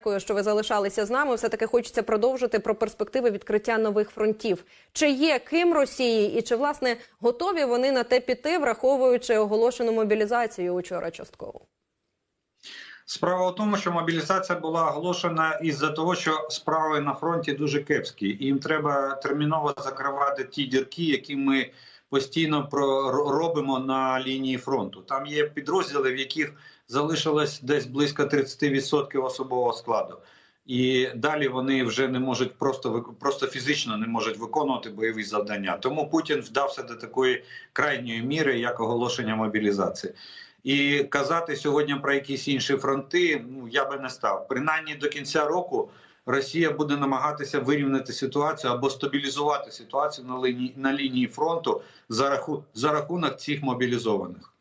Дякую, що ви залишалися з нами. Все таки хочеться продовжити про перспективи відкриття нових фронтів. Чи є ким Росії, і чи власне готові вони на те піти, враховуючи оголошену мобілізацію учора частково? Справа в тому, що мобілізація була оголошена із-за того, що справи на фронті дуже кепські, їм треба терміново закривати ті дірки, які ми постійно робимо на лінії фронту. Там є підрозділи, в яких залишилось десь близько 30% особового складу. І далі вони вже не можуть просто просто фізично не можуть виконувати бойові завдання. Тому Путін вдався до такої крайньої міри, як оголошення мобілізації. І казати сьогодні про якісь інші фронти, ну я би не став. Принаймні до кінця року Росія буде намагатися вирівняти ситуацію або стабілізувати ситуацію на лінії на лінії фронту за рахунок за рахунок цих мобілізованих.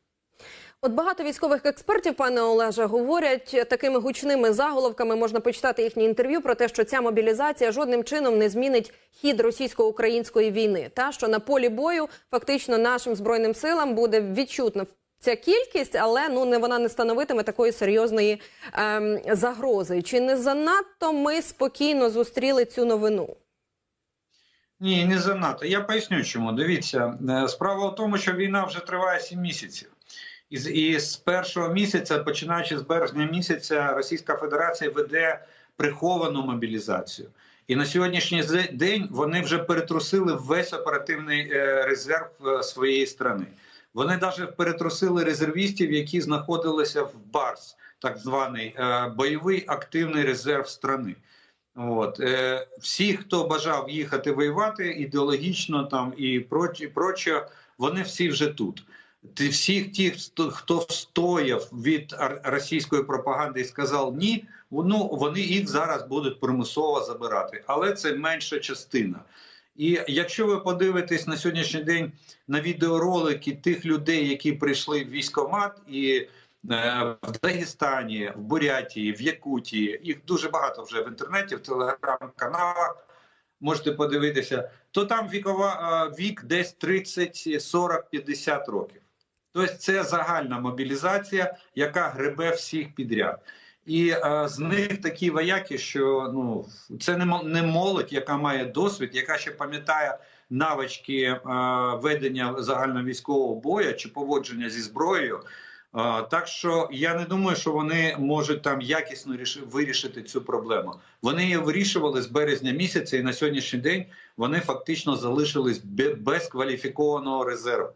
От багато військових експертів, пане Олеже, говорять такими гучними заголовками. Можна почитати їхні інтерв'ю про те, що ця мобілізація жодним чином не змінить хід російсько-української війни. Та що на полі бою фактично нашим збройним силам буде відчутна ця кількість, але ну не вона не становитиме такої серйозної ем, загрози. Чи не занадто ми спокійно зустріли цю новину? Ні, не занадто. Я поясню, чому дивіться е, справа в тому, що війна вже триває 7 місяців. І з, і з першого місяця, починаючи з березня місяця, Російська Федерація веде приховану мобілізацію. І на сьогоднішній день вони вже перетрусили весь оперативний е, резерв е, своєї країни. Вони навіть перетрусили резервістів, які знаходилися в Барс, так званий е, бойовий активний резерв страни. От всі, хто бажав їхати воювати ідеологічно там і проче, вони всі вже тут всіх тих, хто встояв від російської пропаганди і сказав ні, ну вони їх зараз будуть примусово забирати, але це менша частина. І якщо ви подивитесь на сьогоднішній день на відеоролики тих людей, які прийшли в військомат, і е, в Дагестані, в Бурятії, в Якутії, їх дуже багато вже в інтернеті, в телеграм-каналах. Можете подивитися, то там вікова вік десь 30, 40, 50 років. Тобто це загальна мобілізація, яка гребе всіх підряд. І е, з них такі вояки, що ну це не не молодь, яка має досвід, яка ще пам'ятає навички е, ведення загальновійськового бою чи поводження зі зброєю. Е, так що я не думаю, що вони можуть там якісно вирішити цю проблему. Вони її вирішували з березня місяця, і на сьогоднішній день вони фактично залишились без кваліфікованого резерву.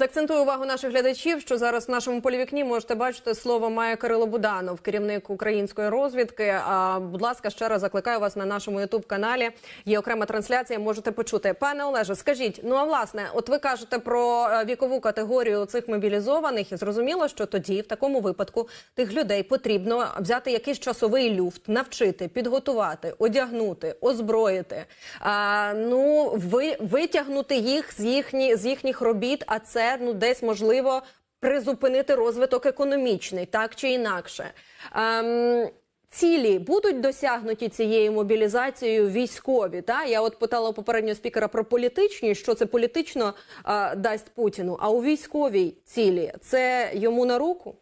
Заакцентую увагу наших глядачів, що зараз в нашому полівікні можете бачити слово має Кирило Буданов, керівник української розвідки. А будь ласка, ще раз закликаю вас на нашому ютуб каналі. Є окрема трансляція. Можете почути. Пане Олеже, скажіть, ну а власне, от ви кажете про е, вікову категорію цих мобілізованих, і зрозуміло, що тоді в такому випадку тих людей потрібно взяти якийсь часовий люфт, навчити, підготувати, одягнути, озброїти. А, Ну ви витягнути їх з їхні з їхніх робіт. А це ну десь можливо призупинити розвиток економічний, так чи інакше. Ем, Цілі будуть досягнуті цією мобілізацією військові. Та я от питала попереднього спікера про політичні, що це політично а, дасть Путіну. А у військовій цілі це йому на руку.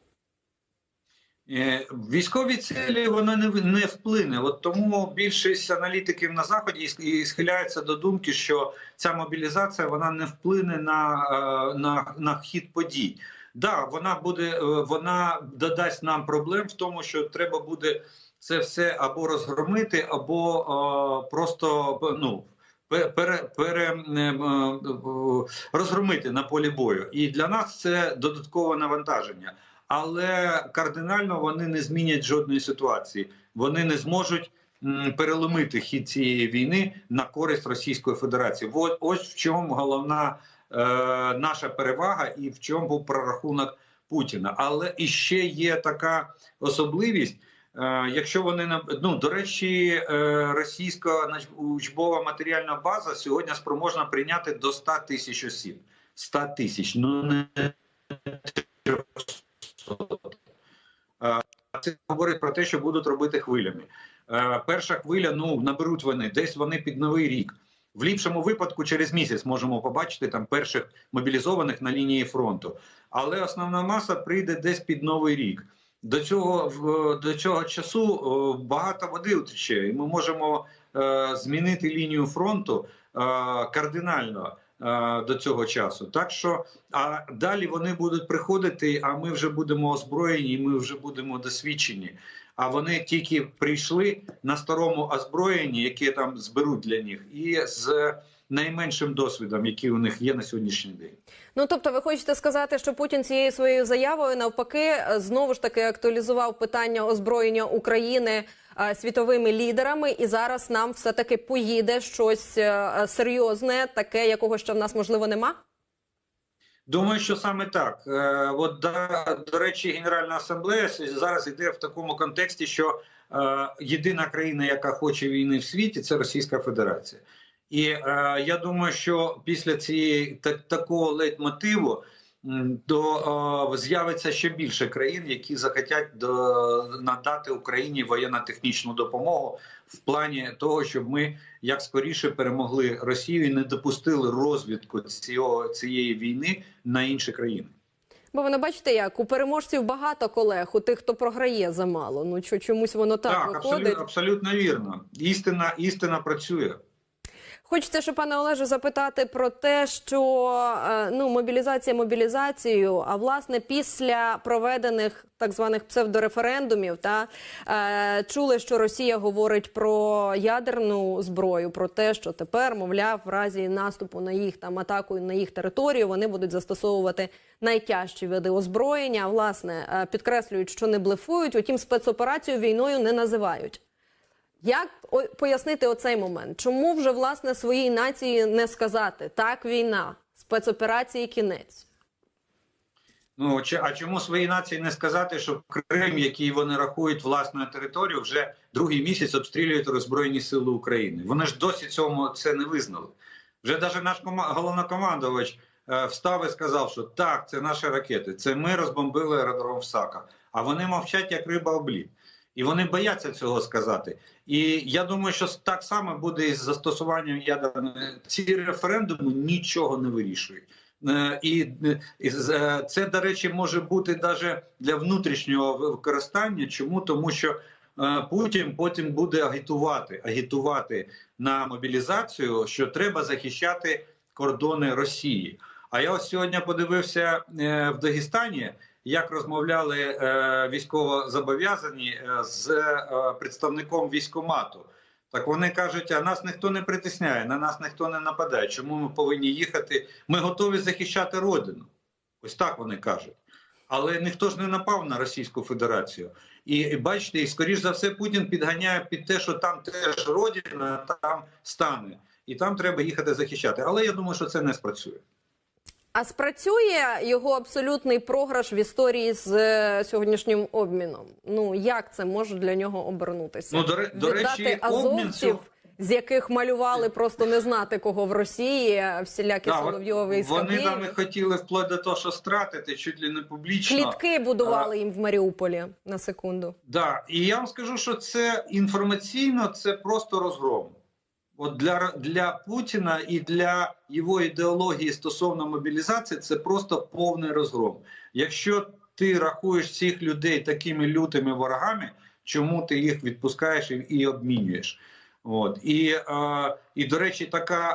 Е, військові цілі вона не не вплине. От тому більшість аналітиків на заході і схиляються до думки, що ця мобілізація вона не вплине на е, на, на хід подій. Да, вона буде, е, вона додасть нам проблем в тому, що треба буде це все або розгромити, або о, просто ну. Пере, пере, розгромити на полі бою, і для нас це додаткове навантаження але кардинально вони не змінять жодної ситуації. Вони не зможуть переломити хід цієї війни на користь Російської Федерації. Ось в чому головна е, наша перевага і в чому був прорахунок Путіна. Але іще є така особливість. Е, якщо вони ну, до речі, е, російська учбова матеріальна база сьогодні спроможна прийняти до 100 тисяч осіб. 100 тисяч. Ну не це говорить про те, що будуть робити хвилями. Е, перша хвиля ну наберуть вони десь вони під новий рік. В ліпшому випадку через місяць можемо побачити там перших мобілізованих на лінії фронту. Але основна маса прийде десь під новий рік. до цього до цього часу багато води утече, і ми можемо е, змінити лінію фронту е, кардинально е, до цього часу. Так що а далі вони будуть приходити, а ми вже будемо озброєні, ми вже будемо досвідчені. А вони тільки прийшли на старому озброєнні, яке там зберуть для них, і з найменшим досвідом, який у них є на сьогоднішній день. Ну тобто, ви хочете сказати, що Путін цією своєю заявою навпаки е, знову ж таки актуалізував питання озброєння України е, світовими лідерами, і зараз нам все таки поїде щось е, серйозне, таке, якого ще в нас можливо нема. Думаю, що саме так. Е, от до речі, Генеральна асамблея зараз йде в такому контексті, що е, єдина країна, яка хоче війни в світі, це Російська Федерація. І е, я думаю, що після цієї так, такого лейтмотиву м, до з'явиться ще більше країн, які захотять до, надати Україні воєнно-технічну допомогу в плані того, щоб ми як скоріше перемогли Росію і не допустили розвідку цього цієї війни на інші країни. Бо ви не бачите, як у переможців багато колег, у тих, хто програє замало. Ну чо- чомусь воно так, виходить. абсолютно, абсолютно вірно. Істина, істина працює. Хочеться ще, пане Олеже, запитати про те, що е, ну мобілізація мобілізацією, а власне після проведених так званих псевдореферендумів, та е, чули, що Росія говорить про ядерну зброю, про те, що тепер, мовляв, в разі наступу на їх там атаку на їх територію, вони будуть застосовувати найтяжчі види озброєння. Власне, е, підкреслюють, що не блефують, утім спецоперацію війною не називають. Як пояснити оцей момент? Чому вже власне своїй нації не сказати так, війна, спецоперації кінець? Ну а чому своїй нації не сказати, що Крим, який вони рахують власною територією, вже другий місяць обстрілюють роззброєні сили України? Вони ж досі цьому це не визнали. Вже навіть наш головнокомандувач е, встав і сказав, що так, це наші ракети, це ми розбомбили аеродром в Саках. А вони мовчать як риба облід. І вони бояться цього сказати. І я думаю, що так само буде із застосуванням ядерної. Ці референдуми нічого не вирішують. Е, І, е, е, це, до речі, може бути навіть для внутрішнього використання. Чому? Тому що Путін потім буде агітувати, агітувати на мобілізацію, що треба захищати кордони Росії. А я ось сьогодні подивився в Дагестані, як розмовляли е, військовозобов'язані е, з е, представником військомату. Так вони кажуть, а нас ніхто не притисняє, на нас ніхто не нападає. Чому ми повинні їхати? Ми готові захищати родину. Ось так вони кажуть. Але ніхто ж не напав на Російську Федерацію. І, і бачите, і скоріш за все, Путін підганяє під те, що там теж родина, там стане, і там треба їхати захищати. Але я думаю, що це не спрацює. А спрацює його абсолютний програш в історії з е, сьогоднішнім обміном. Ну як це може для нього обернутися? Ну, до, до речі, азовців, цього- з яких малювали просто не знати кого в Росії, всілякі Да, Соловйови і вони Скабєєві. хотіли вплоть до того, що стратити чуть ли не публічно. Клітки будували їм в Маріуполі на секунду. Да, і я вам скажу, що це інформаційно це просто розгром. От для, для Путіна і для його ідеології стосовно мобілізації це просто повний розгром. Якщо ти рахуєш цих людей такими лютими ворогами, чому ти їх відпускаєш і, і обмінюєш? От і, е, і до речі, така,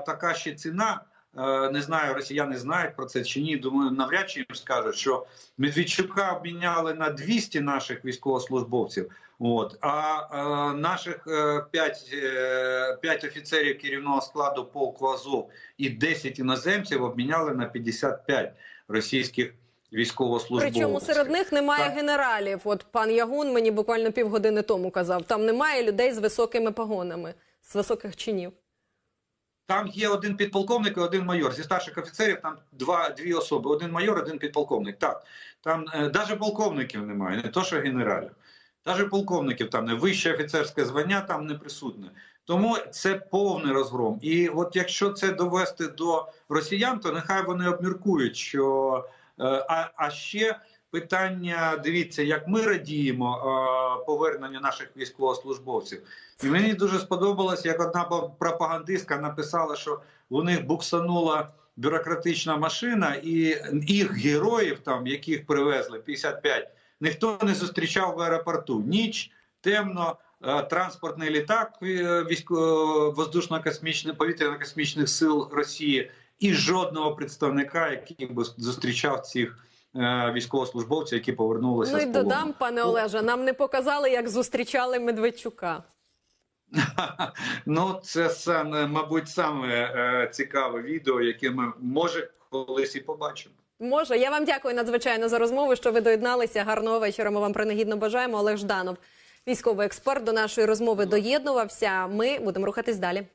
е, така ще ціна. Е, Не знаю, росіяни знають про це чи ні. Думаю, навряд чи їм скажуть, що Медведчука обміняли на 200 наших військовослужбовців. От а е, наших 5, е, 5 офіцерів керівного складу полку Азов і 10 іноземців обміняли на 55 російських військовослужбовців. Причому серед них немає Так. генералів. От пан Ягун мені буквально півгодини тому казав. Там немає людей з високими погонами, з високих чинів. Там є один підполковник і один майор. Зі старших офіцерів там два дві особи: один майор, один підполковник. Так там навіть полковників немає, не то що генералів. Навіть полковників там не вище офіцерське звання там не присутне. Тому це повний розгром. І от якщо це довести до росіян, то нехай вони обміркують, що е, а, а ще питання: дивіться, як ми радіємо е, поверненню наших військовослужбовців. І мені дуже сподобалось, як одна пропагандистка написала, що у них буксанула бюрократична машина, і їх героїв, там яких привезли 55 ніхто не зустрічав в аеропорту. Ніч, темно, е, транспортний літак е, військово воздушно-космічних повітряно-космічних сил Росії і жодного представника, який би зустрічав цих е, військовослужбовців, які повернулися Ну і додам, пане Олеже, нам не показали, як зустрічали Медведчука. Ну, це мабуть, саме е, цікаве відео, яке ми може колись і побачимо. Може, я вам дякую надзвичайно за розмову, що ви доєдналися. Гарного вечора. Ми вам принагідно бажаємо. Олег Жданов, військовий експерт, до нашої розмови доєднувався. Ми будемо рухатись далі.